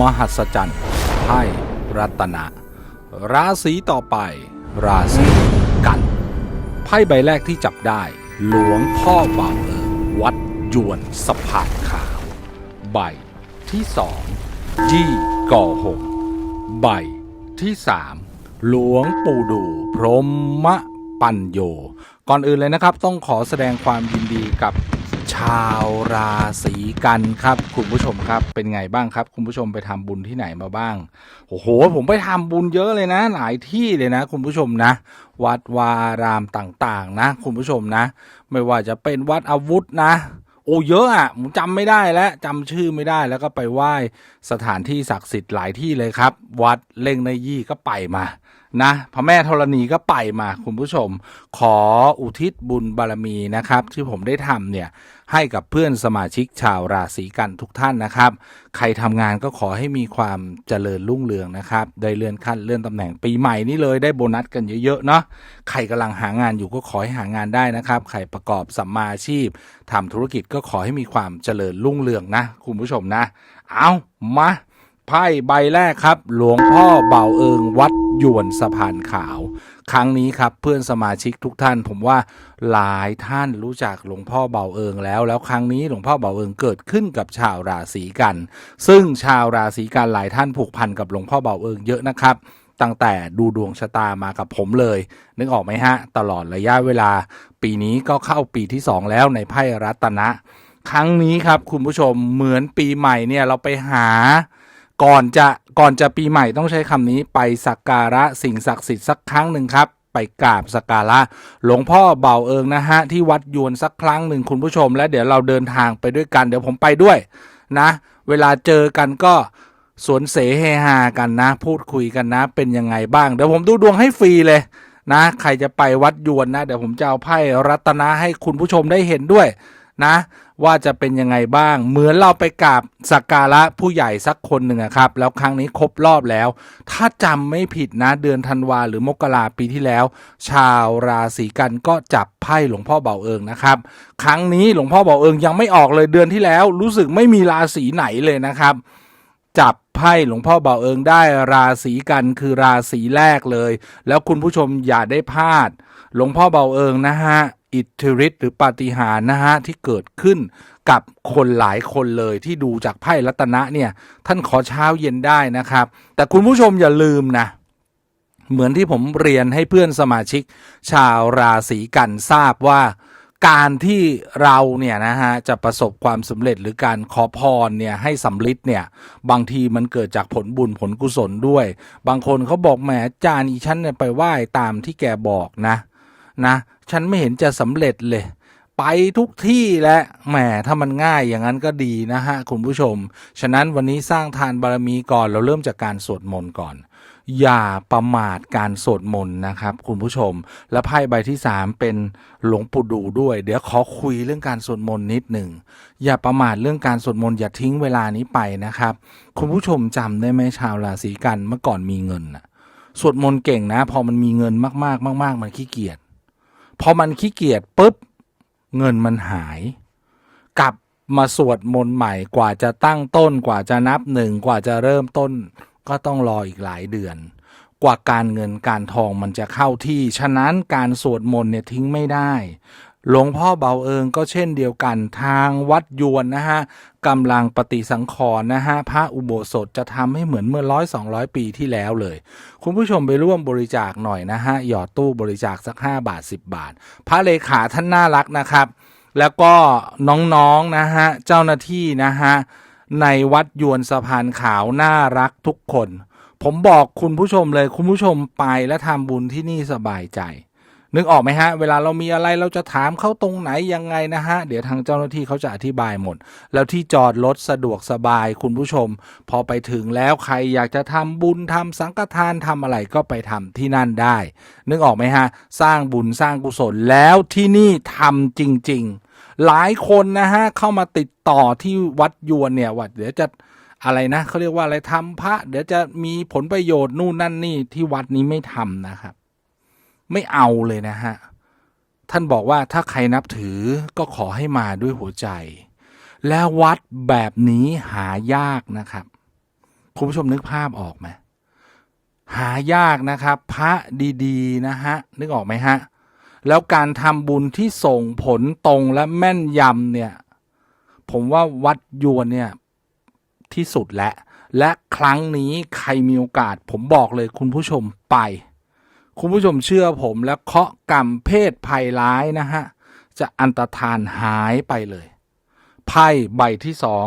มหัศจรรย์ไพ่รัตนะ ราศีต่อไป ราศีกัน ไพ่ใบแรกที่จับได้ หลวงพ่อบาเอิวัดยวนสะพานขาว ใบที่สองยี่ก่อหงใบที่สามหลวงปู่ดูพรหมปัญโย ก่อนอื่นเลยนะครับ ต้องขอแสดงความยินดีกับ ชาวราศีกันครับ คุณผู้ชมครับ เป็นไงบ้างครับ คุณผู้ชมไปทำบุญที่ไหนมาบ้าง โอ้โห ผมไปทำบุญเยอะเลยนะ หลายที่เลยนะ คุณผู้ชมนะ วัดวารามต่างๆ นะ คุณผู้ชมนะ ไม่ว่าจะเป็นวัดอาวุธนะโอ้เยอะอะผมจำไม่ได้แล้วจำชื่อไม่ได้แล้วก็ไปไหว้สถานที่ศักดิ์สิทธิ์หลายที่เลยครับ วัดเล่งในยี่ก็ไปมานะพระแม่ธรณีก็ไปมาคุณผู้ชม ขออุทิศบุญบารมีนะครับ ที่ผมได้ทำเนี่ย ให้กับเพื่อนสมาชิกชาวราศีกันทุกท่านนะครับ ใครทำงานก็ขอให้มีความเจริญรุ่งเรืองนะครับ ได้เลื่อนขั้นเลื่อนตำแหน่งปีใหม่นี้เลยได้โบนัสกันเยอะๆเนาะ ใครกำลังหางานอยู่ก็ขอให้หางานได้นะครับ ใครประกอบสัมมาอาชีพทำธุรกิจก็ขอให้มีความเจริญรุ่งเรืองนะ คุณผู้ชมนะ เอามาไพ่ใบแรกครับ หลวงพ่อเบาเอิงวัดยวนสะพานขาว ครั้งนี้ครับเพื่อนสมาชิกทุกท่าน ผมว่าหลายท่านรู้จักหลวงพ่อเบาเอิงแล้ว แล้วครั้งนี้หลวงพ่อเบาเอิงเกิดขึ้นกับชาวราศีกัน ซึ่งชาวราศีกันหลายท่านผูกพันกับหลวงพ่อเบาเอิงเยอะนะครับตั้งแต่ดูดวงชะตามากับผมเลย นึกออกไหมฮะ ตลอดระยะเวลา ปีนี้ก็เข้าปีที่ 2 แล้วในไพ่รัตนะ ครั้งนี้ครับคุณผู้ชมเหมือนปีใหม่เนี่ยเราไปหา ก่อนจะ ก่อนจะปีใหม่ต้องใช้คำนี้ไปสักการะสิ่งศักดิ์สิทธิ์สักครั้งหนึ่งครับ ไปกราบสักการะ หลวงพ่อเบาเอิงนะฮะ ที่วัดยวนสักครั้งหนึ่งคุณผู้ชม และเดี๋ยวเราเดินทางไปด้วยกัน เดี๋ยวผมไปด้วยนะ เวลาเจอกันก็สวนเสเฮฮากันนะ พูดคุยกันนะ เป็นยังไงบ้าง เดี๋ยวผมดูดวงให้ฟรีเลยนะ ใครจะไปวัดยวนนะ เดี๋ยวผมจะเอาไพ่รัตนะให้คุณผู้ชมได้เห็นด้วยนะ ว่าจะเป็นยังไงบ้าง เหมือนเราไปกราบสักการะผู้ใหญ่สักคนหนึ่งครับ แล้วครั้งนี้ครบรอบแล้ว ถ้าจำไม่ผิดนะเดือนธันวาหรือมกราปีที่แล้ว ชาวราศีกันก็จับไพ่หลวงพ่อเบาเอิงนะครับ ครั้งนี้หลวงพ่อเบาเอิงยังไม่ออกเลยเดือนที่แล้ว รู้สึกไม่มีราศีไหนเลยนะครับ จับไพ่หลวงพ่อเบาเอิงได้ราศีกันคือราศีแรกเลย แล้วคุณผู้ชมอย่าได้พลาด หลวงพ่อเบาเอิงนะฮะ อิทธิฤทธิ์หรือปาฏิหาริย์นะฮะที่เกิดขึ้นกับคนหลายคนเลยที่ดูจากไพ่รัตนะเนี่ย ท่านขอเช้าเย็นได้นะครับ แต่คุณผู้ชมอย่าลืมนะเหมือนที่ผมเรียนให้เพื่อนสมาชิก ชาวราศีกันทราบว่า การที่เราเนี่ยนะฮะจะประสบความสำเร็จหรือการขอพรเนี่ยให้สำลิดเนี่ยบางทีมันเกิดจากผลบุญผลกุศลด้วย บางคนเขาบอกแหมจารย์อีฉันเนี่ยไปไหว้ตามที่แกบอกนะนะ ฉันไม่เห็นจะสำเร็จเลย ไปทุกที่และแหมถ้ามันง่ายอย่างนั้นก็ดีนะฮะคุณผู้ชม ฉะนั้นวันนี้สร้างทานบารมีก่อนเราเริ่มจากการสวดมนต์ก่อน อย่าประมาทการสวดมนต์นะครับคุณผู้ชม และไพ่ใบที่สามเป็นหลวงปู่ดูด้วย เดี๋ยวขอคุยเรื่องการสวดมนต์นิดหนึ่งอย่าประมาทเรื่องการสวดมนต์อย่าทิ้งเวลานี้ไปนะครับ คุณผู้ชมจำได้ไหมชาวราศีกันเมื่อก่อนมีเงินนะสวดมนต์เก่งนะ พอมันมีเงินมากๆมาก ๆ มันขี้เกียจ พอมันขี้เกียจปุ๊บ เงินมันหาย กลับมาสวดมนต์ใหม่กว่าจะตั้งต้นกว่าจะนับหนึ่งกว่าจะเริ่มต้น ก็ต้องรออีกหลายเดือน กว่าการเงินการทองมันจะเข้าที่ ฉะนั้นการสวดมนต์เนี่ยทิ้งไม่ได้ หลวงพ่อเบาเอิงก็เช่นเดียวกันทางวัดยวนนะฮะกำลังปฏิสังขรณ์นะฮะพระอุโบสถจะทำให้เหมือนเมื่อร้อยสองร้อยปีที่แล้วเลย คุณผู้ชมไปร่วมบริจาคหน่อยนะฮะหยอดตู้บริจาคสัก 5 บาท 10 บาท พระเลขาท่านน่ารักนะครับ แล้วก็น้องๆนะฮะเจ้าหน้าที่นะฮะในวัดยวนสะพานขาวน่ารักทุกคน ผมบอกคุณผู้ชมเลยคุณผู้ชมไปและทำบุญที่นี่สบายใจ นึกออกไหมฮะ เวลาเรามีอะไรเราจะถามเขาตรงไหนยังไงนะฮะ เดี๋ยวทางเจ้าหน้าที่เขาจะอธิบายหมด แล้วที่จอดรถสะดวกสบายคุณผู้ชม พอไปถึงแล้วใครอยากจะทำบุญทำสังฆทานทำอะไรก็ไปทำที่นั่นได้ นึกออกไหมฮะ สร้างบุญสร้างกุศลแล้วที่นี่ทำจริง ๆ หลายคนนะฮะเข้ามาติดต่อที่วัดยวนเนี่ยว่าเดี๋ยวจะอะไรนะเขาเรียกว่าอะไรทำพระ เดี๋ยวจะมีผลประโยชน์นู่นนั่นนี่ที่วัดนี้ไม่ทำนะครับ ไม่เอาเลยนะฮะ ท่านบอกว่าถ้าใครนับถือก็ขอให้มาด้วยหัวใจ แล้ววัดแบบนี้หายากนะครับคุณผู้ชมนึกภาพออกไหมหายากนะครับ พระดีๆนะฮะนึกออกไหมฮะแล้วการทำบุญที่ส่งผลตรงและแม่นยำเนี่ย ผมว่าวัดยวนเนี่ยที่สุดและ และครั้งนี้ใครมีโอกาส ผมบอกเลยคุณผู้ชมไป คุณผู้ชมเชื่อผมและเคาะกรรมเพศภัยร้ายนะฮะ จะอันตรธานหายไปเลยไพ่ใบที่สอง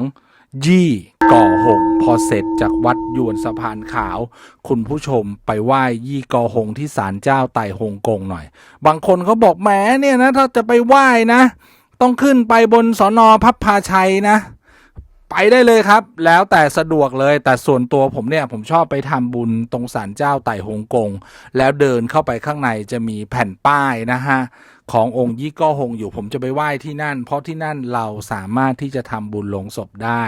ยี่ก่อหง พอเสร็จจากวัดยวนสะพานขาว คุณผู้ชมไปไหว้ยี่ก่อหงที่ศาลเจ้าไต่หงกงหน่อย บางคนเขาบอกแหมเนี่ยนะ ถ้าจะไปไหว้นะ ต้องขึ้นไปบนสอนอพับพาชัยนะ ไปได้เลยครับ แล้วแต่สะดวกเลยแต่ส่วนตัวผมเนี่ยผมชอบไปทำบุญตรงศาลเจ้าไต่หงกง แล้วเดินเข้าไปข้างในจะมีแผ่นป้ายนะฮะขององค์ยี่ก้อหงอยู่ผมจะไปไหว้ที่นั่น เพราะที่นั่นเราสามารถที่จะทำบุญลงศพได้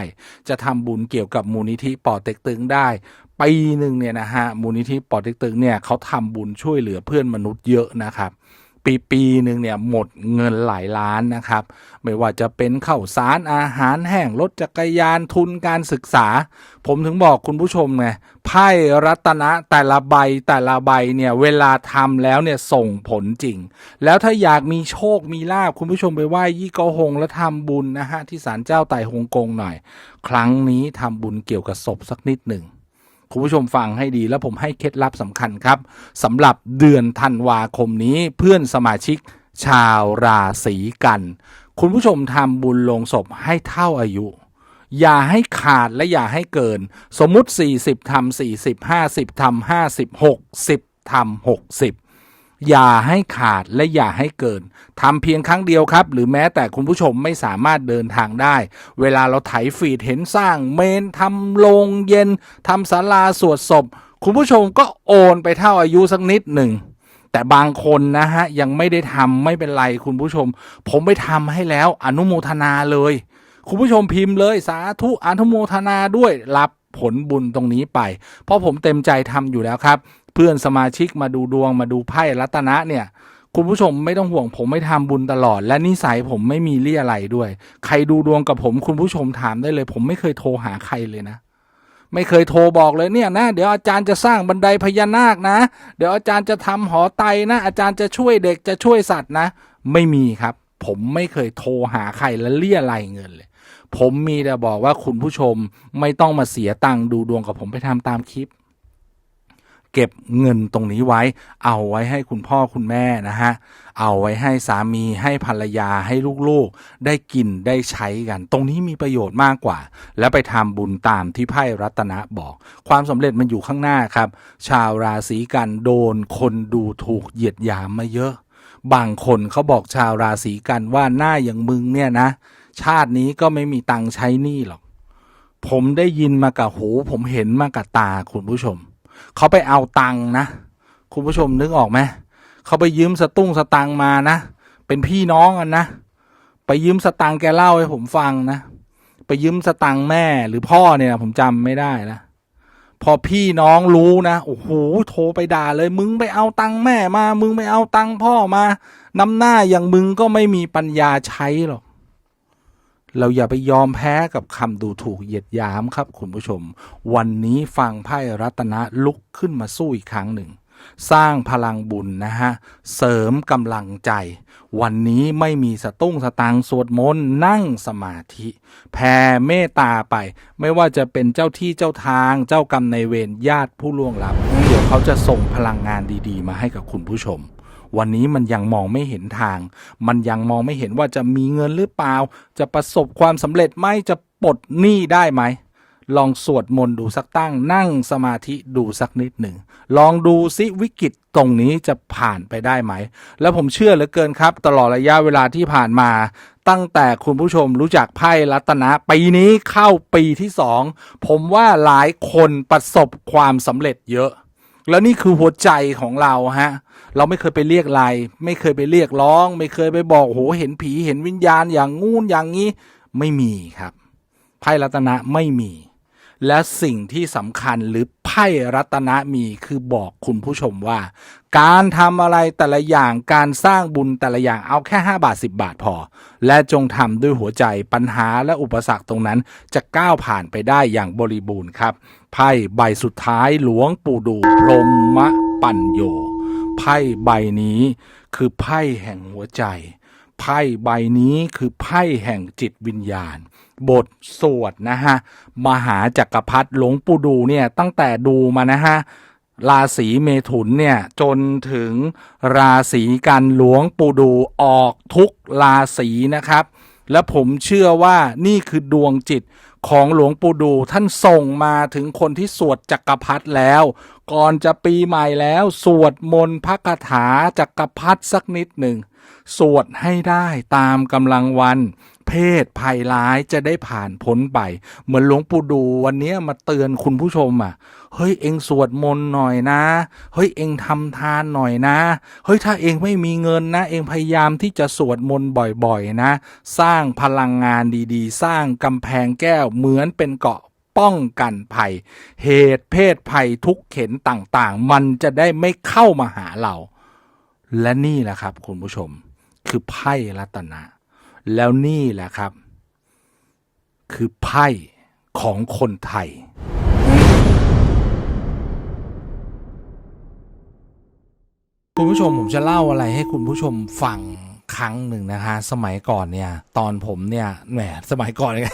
จะทำบุญเกี่ยวกับมูลนิธิปอเต็กตึงได้ปีหนึ่งเนี่ยนะฮะมูลนิธิปอเต็กตึงเนี่ยเขาทำบุญช่วยเหลือเพื่อนมนุษย์เยอะนะครับ ปีปีหนึ่งเนี่ยหมดเงินหลายล้านนะครับ ไม่ว่าจะเป็นข้าวสารอาหารแห้งรถจักรยานทุนการศึกษา ผมถึงบอกคุณผู้ชมไงไพ่รัตนะแต่ละใบแต่ละใบเนี่ยเวลาทำแล้วเนี่ยส่งผลจริง แล้วถ้าอยากมีโชคมีลาบคุณผู้ชมไปไหว้ยี่กาหงแล้วทำบุญนะฮะที่ศาลเจ้าไต่หงกงหน่อย ครั้งนี้ทำบุญเกี่ยวกับศพสักนิดหนึ่ง คุณผู้ชมฟังให้ดีแล้วผมให้เคล็ดลับสำคัญครับสำหรับเดือนธันวาคมนี้เพื่อนสมาชิกชาวราศีกัน คุณผู้ชมทำบุญลงศพให้เท่าอายุ อย่าให้ขาดและอย่าให้เกิน สมมุติ 40ทำ40 50ทำ50 60ทำ60 อย่าให้ขาดและอย่าให้เกินทำเพียงครั้งเดียวครับ หรือแม้แต่คุณผู้ชมไม่สามารถเดินทางได้ เวลาเราไถฟีดเห็นสร้างเมนทำโรงเย็นทำศาลาสวดศพ คุณผู้ชมก็โอนไปเท่าอายุสักนิดหนึ่งแต่บางคนนะฮะ ยังไม่ได้ทำไม่เป็นไรคุณผู้ชม ผมไปทำให้แล้วอนุโมทนาเลย คุณผู้ชมพิมพ์เลยสาธุอนุโมทนาด้วยรับผลบุญตรงนี้ไป เพราะผมเต็มใจทำอยู่แล้วครับ เพื่อนสมาชิกมาดูดวงมาดูไพ่รัตนะเนี่ย คุณผู้ชมไม่ต้องห่วงผมไม่ทำบุญตลอด และนิสัยผมไม่มีเลี่ยอะไรด้วย ใครดูดวงกับผมคุณผู้ชมถามได้เลย ผมไม่เคยโทรหาใครเลยนะไม่เคยโทรบอกเลยเนี่ยนะ เดี๋ยวอาจารย์จะสร้างบันไดพญานาคนะ เดี๋ยวอาจารย์จะทำหอไตนะ อาจารย์จะช่วยเด็กจะช่วยสัตว์นะ ไม่มีครับ ผมไม่เคยโทรหาใครและเลี่ยอะไรเงินเลย ผมมีแต่บอกว่าคุณผู้ชมไม่ต้องมาเสียตังค์ดูดวงกับผมไปทำตามคลิป เก็บเงินตรงนี้ไว้ เอาไว้ให้คุณพ่อคุณแม่นะฮะ เอาไว้ให้สามีให้ภรรยาให้ลูกๆ ได้กินได้ใช้กัน ตรงนี้มีประโยชน์มากกว่า แล้วไปทำบุญตามที่ไพ่รัตนะบอก ความสำเร็จมันอยู่ข้างหน้าครับ ชาวราศีกันโดนคนดูถูกเหยียดหยามมาเยอะ บางคนเขาบอกชาวราศีกันว่าหน้าอย่างมึงเนี่ยนะ ชาตินี้ก็ไม่มีตังใช้หนี้หรอก ผมได้ยินมากับหู ผมเห็นมากับตาคุณผู้ชม เขาไปเอาตังค์นะ คุณผู้ชมนึกออกไหมเขาไปยืมสตุ้งสตังมานะ เป็นพี่น้องกันนะ ไปยืมสตังแกเล่าให้ผมฟังนะ ไปยืมสตังแม่หรือพ่อเนี่ยผมจำไม่ได้นะพอพี่น้องรู้นะโอ้โหโทรไปด่าเลย มึงไปเอาตังแม่มา มึงไปเอาตังพ่อมานำหน้าอย่างมึงก็ไม่มีปัญญาใช้หรอก เราอย่าไปยอมแพ้กับคำดูถูกเหยียดหยามครับคุณผู้ชม วันนี้ฟังไพ่รัตนะลุกขึ้นมาสู้อีกครั้งหนึ่ง สร้างพลังบุญนะฮะ เสริมกำลังใจ วันนี้ไม่มีสตุ้งสตางสวดมนต์นั่งสมาธิแผ่เมตตาไป ไม่ว่าจะเป็นเจ้าที่เจ้าทางเจ้ากรรมในเวรญาติผู้ล่วงลับ เดี๋ยวเขาจะส่งพลังงานดีๆ มาให้กับคุณผู้ชม วันนี้มันยังมองไม่เห็นทาง มันยังมองไม่เห็นว่าจะมีเงินหรือเปล่า จะประสบความสำเร็จไหมจะปลดหนี้ได้ไหมลองสวดมนต์ดูสักตั้งนั่งสมาธิดูสักนิดหนึ่ง ลองดูซิวิกฤตตรงนี้จะผ่านไปได้ไหม แล้วผมเชื่อเหลือเกินครับ ตลอดระยะเวลาที่ผ่านมา ตั้งแต่คุณผู้ชมรู้จักไพ่รัตนะปีนี้เข้าปีที่สองผมว่าหลายคนประสบความสำเร็จเยอะ แล้วนี่คือหัวใจของเราฮะ เราไม่เคยไปเรียกอะไรไม่เคยไปเรียกร้อง ไม่เคยไปบอกโหเห็นผีเห็นวิญญาณอย่างงู้นอย่างนี้ไม่มีครับ ไพ่รัตนะไม่มี และสิ่งที่สำคัญหรือไไพ่รัตนะมีคือบอกคุณผู้ชมว่า การทำอะไรแต่ละอย่างการสร้างบุญแต่ละอย่างเอาแค่ 5 บาท 10 บาทพอ และจงทำด้วยหัวใจปัญหาและอุปสรรคตรงนั้น จะก้าวผ่านไปได้อย่างบริบูรณ์ครับไพ่ใบสุดท้ายหลวงปู่ดูพรหมปัญโย ไพ่ใบนี้คือไพ่แห่งหัวใจ ไพ่ใบนี้คือไพ่แห่งจิตวิญญาณ บทสวดนะฮะ มหาจักรพรรดิหลวงปู่ดูเนี่ยตั้งแต่ดูมานะฮะราศีเมถุนเนี่ยจนถึงราศีกันหลวงปู่ดูออกทุกราศีนะครับ และผมเชื่อว่านี่คือดวงจิต ของหลวงปู่ดูท่านส่งมาถึงคนที่สวดจักรพรรดิแล้ว ก่อนจะปีใหม่แล้วสวดมนต์พระคาถาจักรพรรดิสักนิดหนึ่ง สวดให้ได้ตามกำลังวัน เพศภัยร้ายจะได้ผ่านพ้นไป เหมือนหลวงปู่ดูวันนี้มาเตือนคุณผู้ชมอะ เฮ้ยเองสวดมนต์หน่อยนะ เฮ้ยเองทำทานหน่อยนะ เฮ้ยถ้าเองไม่มีเงินนะ เองพยายามที่จะสวดมนต์บ่อยๆนะ สร้างพลังงานดีๆ สร้างกำแพงแก้วเหมือนเป็นเกาะป้องกันภัย เหตุเพศภัยทุกเข็นต่างๆ มันจะได้ไม่เข้ามาหาเรา และนี่แหละครับคุณผู้ชม คือไพ่รัตนะ แล้วนี่แหละครับ คือไพ่ของคนไทย คุณผู้ชมผมจะเล่าอะไรให้คุณผู้ชมฟังครั้งหนึ่งนะคะ สมัยก่อนเนี่ย ตอนผมเนี่ยแหมสมัยก่อนเนี่ย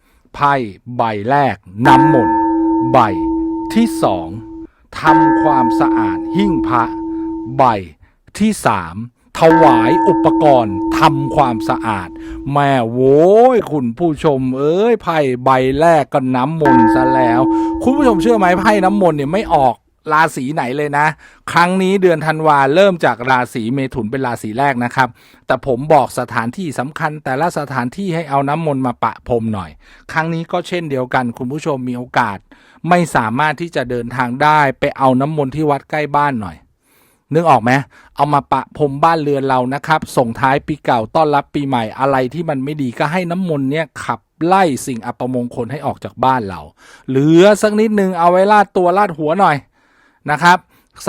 ไพ่ใบแรกน้ำมนต์ใบที่สองทำความสะอาดหิ้งพระ ใบที่สามถวายอุปกรณ์ทำความสะอาด แม่โว้ยคุณผู้ชม เอ้ยไพ่ใบแรกก็น้ำมนต์ซะแล้ว คุณผู้ชมเชื่อไหมไพ่น้ำมนต์เนี่ยไม่ออก ราศีไหนเลยนะ ครั้งนี้เดือนธันวาเริ่มจากราศีเมถุนเป็นราศีแรกนะครับ แต่ผมบอกสถานที่สำคัญ แต่ละสถานที่ให้เอาน้ำมนต์มาปะพรมหน่อย ครั้งนี้ก็เช่นเดียวกันคุณผู้ชมมีโอกาส ไม่สามารถที่จะเดินทางได้ไปเอาน้ำมนต์ที่วัดใกล้บ้านหน่อยนึกออกไหมเอามาปะพรมบ้านเรือนเรานะครับ ส่งท้ายปีเก่าต้อนรับปีใหม่อะไรที่มันไม่ดีก็ให้น้ำมนต์เนี่ยขับไล่สิ่งอัปมงคลให้ออกจากบ้านเรา เหลือสักนิดนึงเอาไว้ลาดตัวลาดหัวหน่อย นะครับ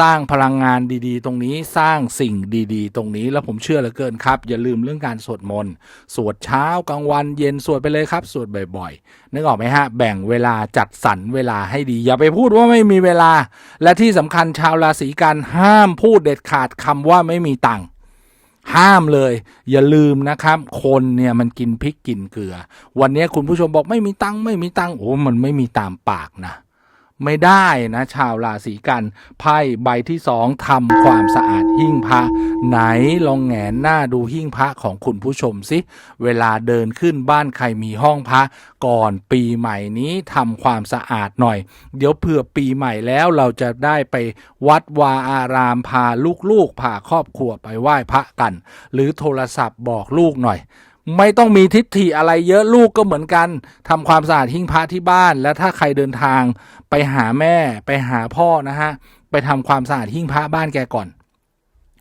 สร้างพลังงานดีๆ ตรงนี้สร้างสิ่งดีๆ ตรงนี้แล้วผมเชื่อเหลือเกินครับ อย่าลืมเรื่องการสวดมนต์สวดเช้ากลางวันเย็นสวดไปเลยครับสวดบ่อยๆนึกออกไหมฮะแบ่งเวลาจัดสรรเวลาให้ดี อย่าไปพูดว่าไม่มีเวลา และที่สำคัญชาวราศีกันห้ามพูดเด็ดขาดคำว่าไม่มีตังค์ห้ามเลย อย่าลืมนะครับ คนเนี่ยมันกินพริกกินเกลือ วันนี้คุณผู้ชมบอกไม่มีตังค์ไม่มีตังค์โอ้มันไม่มีตามปากนะ ไม่ได้นะ ชาวราศีกันไพ่ใบที่สองทำความสะอาดหิ้งพระ ไหนลองแหงนหน้าดูหิ้งพระของคุณผู้ชมสิ เวลาเดินขึ้นบ้านใครมีห้องพระก่อนปีใหม่นี้ทำความสะอาดหน่อย เดี๋ยวเผื่อปีใหม่แล้วเราจะได้ไปวัดวาอารามพาลูกๆพาครอบครัวไปไหว้พระกัน หรือโทรศัพท์บอกลูกหน่อย ไม่ต้องมีทิฏฐิอะไรเยอะลูกก็เหมือนกันทำความสะอาดหิ้งพระที่บ้าน แล้วถ้าใครเดินทางไปหาแม่ไปหาพ่อนะฮะไปทำความสะอาดหิ้งพระบ้านแกก่อน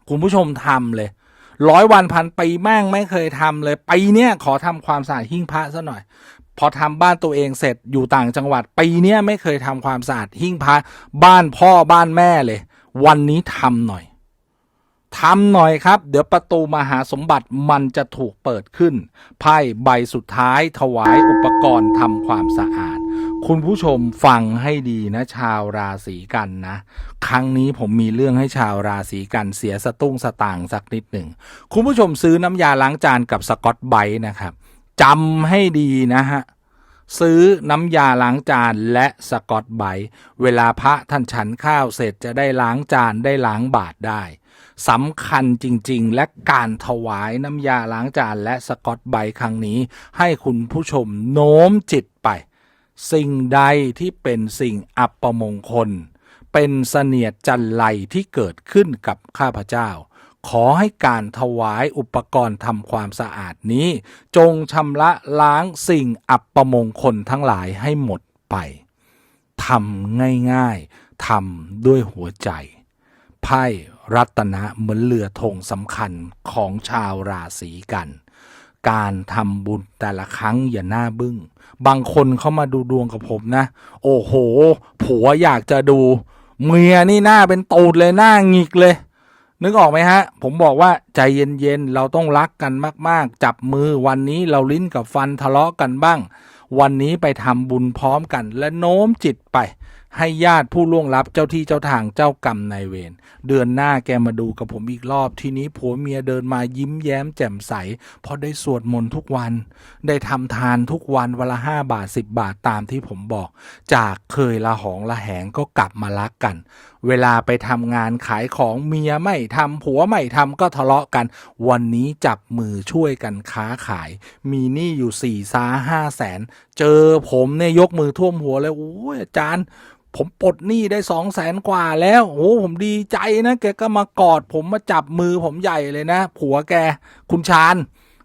คุณผู้ชมทำเลยร้อยวันพันปีแม่งไม่เคยทำเลยปีเนี้ยขอทำความสะอาดหิ้งพระซะหน่อย พอทำบ้านตัวเองเสร็จอยู่ต่างจังหวัดปีเนี้ยไม่เคยทำความสะอาดหิ้งพระบ้านพ่อบ้านแม่เลย วันนี้ทำหน่อย ทำหน่อยครับ เดี๋ยวประตูมหาสมบัติมันจะถูกเปิดขึ้น ไพ่ใบสุดท้ายถวายอุปกรณ์ทำความสะอาด คุณผู้ชมฟังให้ดีนะชาวราศีกันนะ ครั้งนี้ผมมีเรื่องให้ชาวราศีกันเสียสตุ้งสตางค์สักนิดหนึ่ง คุณผู้ชมซื้อน้ำยาล้างจานกับสกอตไบนะครับจำให้ดีนะฮะซื้อน้ำยาล้างจานและสกอตไบเวลาพระท่านฉันข้าวเสร็จจะได้ล้างจานได้ล้างบาทได้ สำคัญจริง ๆ และการถวายน้ำยาล้างจานและสกอตไบครั้งนี้ ให้คุณผู้ชมโน้มจิตไป สิ่งใดที่เป็นสิ่งอัปมงคล เป็นเสนียดจันไรที่เกิดขึ้นกับข้าพเจ้า ขอให้การถวายอุปกรณ์ทำความสะอาดนี้ จงชำระล้างสิ่งอัปมงคลทั้งหลายให้หมดไปทำง่ายๆทำด้วยหัวใจ ไพ่ รัตนะเหมือนเรือธงสำคัญของชาวราศีกัน การทำบุญแต่ละครั้งอย่าหน้าบึง้ง บางคนเข้ามาดูดวงกับผมนะ โอ้โห ผัวอยากจะดู เมียนี่หน้าเป็นตูดเลยหน้าหงิกเลย นึกออกไหมฮะ ผมบอกว่าใจเย็นๆ เราต้องรักกันมากๆ จับมือวันนี้เราลิ้นกับฟันทะเลาะกันบ้าง วันนี้ไปทำบุญพร้อมกันและโน้มจิตไป ให้ญาติผู้ล่วงลับเจ้าที่เจ้าทางเจ้ากรรมนายเวรเดือนหน้าแกมาดูกับผมอีกรอบ ทีนี้ผัวเมียเดินมายิ้มแย้มแจ่มใส เพราะได้สวดมนต์ทุกวัน ได้ทำทานทุกวันวันละห้าบาทสิบบาทตามที่ผมบอก จากเคยละหองละแหงก็กลับมารักกัน เวลาไปทำงานขายของเมียไม่ทำผัวไม่ทำก็ทะเลาะกัน วันนี้จับมือช่วยกันค้าขาย มีหนี้อยู่สี่ซาห้าแสน เจอผมเนี่ยยกมือท่วมหัวเลยโอ้ยอาจารย์ผมปลดหนี้ได้สองแสนกว่าแล้วโอ้ผมดีใจนะแกก็มากอดผมมาจับมือผมใหญ่เลยนะ ผัวแกคุณชาญ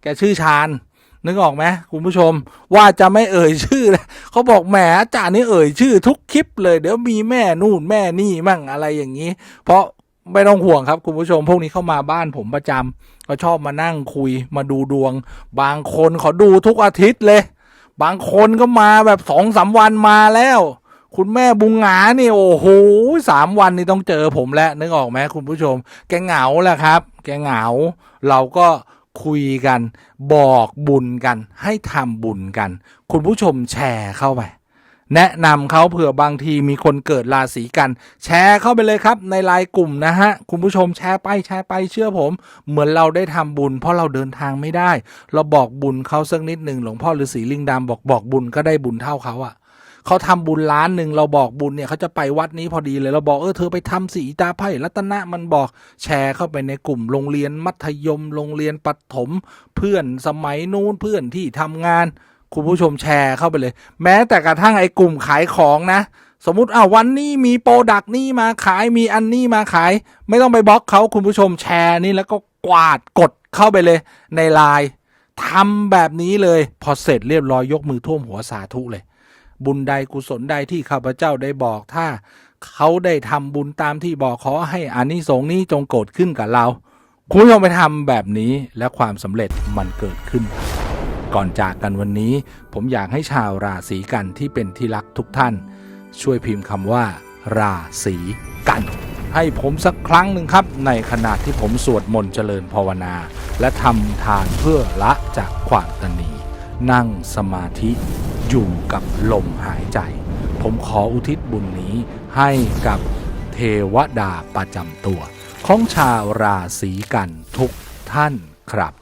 แกชื่อชาญ นึกออกไหมคุณผู้ชมว่าจะไม่เอ่ยชื่อเลยเขาบอกแหมอาจารย์นี่เอ่ยชื่อทุกคลิปเลยเดี๋ยวมีแม่นู่นแม่นี่มั่งอะไรอย่างนี้ เพราะไม่ต้องห่วงครับคุณผู้ชม พวกนี้เข้ามาบ้านผมประจำเขาชอบมานั่งคุยมาดูดวง บางคนเขาดูทุกอาทิตย์เลย บางคนก็มาแบบสองสามวันมาแล้ว คุณแม่บุงหงานี่โอ้โหสามวันนี่ต้องเจอผมแล้วนึกออกไหมคุณผู้ชม แกเหงาแหละครับ แกเหงาเราก็ คุยกัน บอกบุญกัน ให้ทำบุญกัน คุณผู้ชมแชร์เข้าไป แนะนำเขาเผื่อบางทีมีคนเกิดราศีกัน แชร์เข้าไปเลยครับ ในไลน์กลุ่มนะฮะ คุณผู้ชมแชร์ไปแชร์ไปเชื่อผม เหมือนเราได้ทำบุญ เพราะเราเดินทางไม่ได้ เราบอกบุญเขาสักนิดหนึ่งหลวงพ่อฤาษีลิงดำบอกบอกบุญก็ได้บุญเท่าเขาอะ เขาทำบุญล้านหนึ่งเราบอกบุญเนี่ยเขาจะไปวัดนี้พอดีเลยเราบอกเออเธอไปทำสีตาไพ่รัตนะมันบอกแชร์เข้าไปในกลุ่มโรงเรียนมัธยม โรงเรียนปฐมเพื่อนสมัยนู้นเพื่อนที่ทำงาน คุณผู้ชมแชร์เข้าไปเลย แม้แต่กระทั่งไอ้กลุ่มขายของนะสมมติอ่าวันนี้มีโปรดักต์นี้มาขายมีอันนี้มาขาย ไม่ต้องไปบล็อกเขาคุณผู้ชมแชร์นี่แล้วก็กวาดกดเข้าไปเลยในไลน์ทำแบบนี้เลย พอเสร็จเรียบร้อยยกมือท่วมหัวสาธุเลย บุญใดกุศลใดที่ข้าพเจ้าได้บอกถ้า เขาได้ทำบุญตามที่บอกขอให้อานิสงส์นี้จงเกิดขึ้นกับเราคุณผู้ชมไปทำแบบนี้และความสำเร็จมันเกิดขึ้น ก่อนจากกันวันนี้ ผมอยากให้ชาวราศีกันที่เป็นที่รักทุกท่าน ช่วยพิมพ์คำว่า ราศีกัน ให้ผมสักครั้งหนึ่งครับ ในขณะที่ผมสวดมนต์เจริญภาวนา และทำทานเพื่อละจากความตนี นั่งสมาธิอยู่กับลมหายใจ ผมขออุทิศบุญนี้ให้กับเทวดาประจำตัว ของชาวราศีกันทุกท่านครับ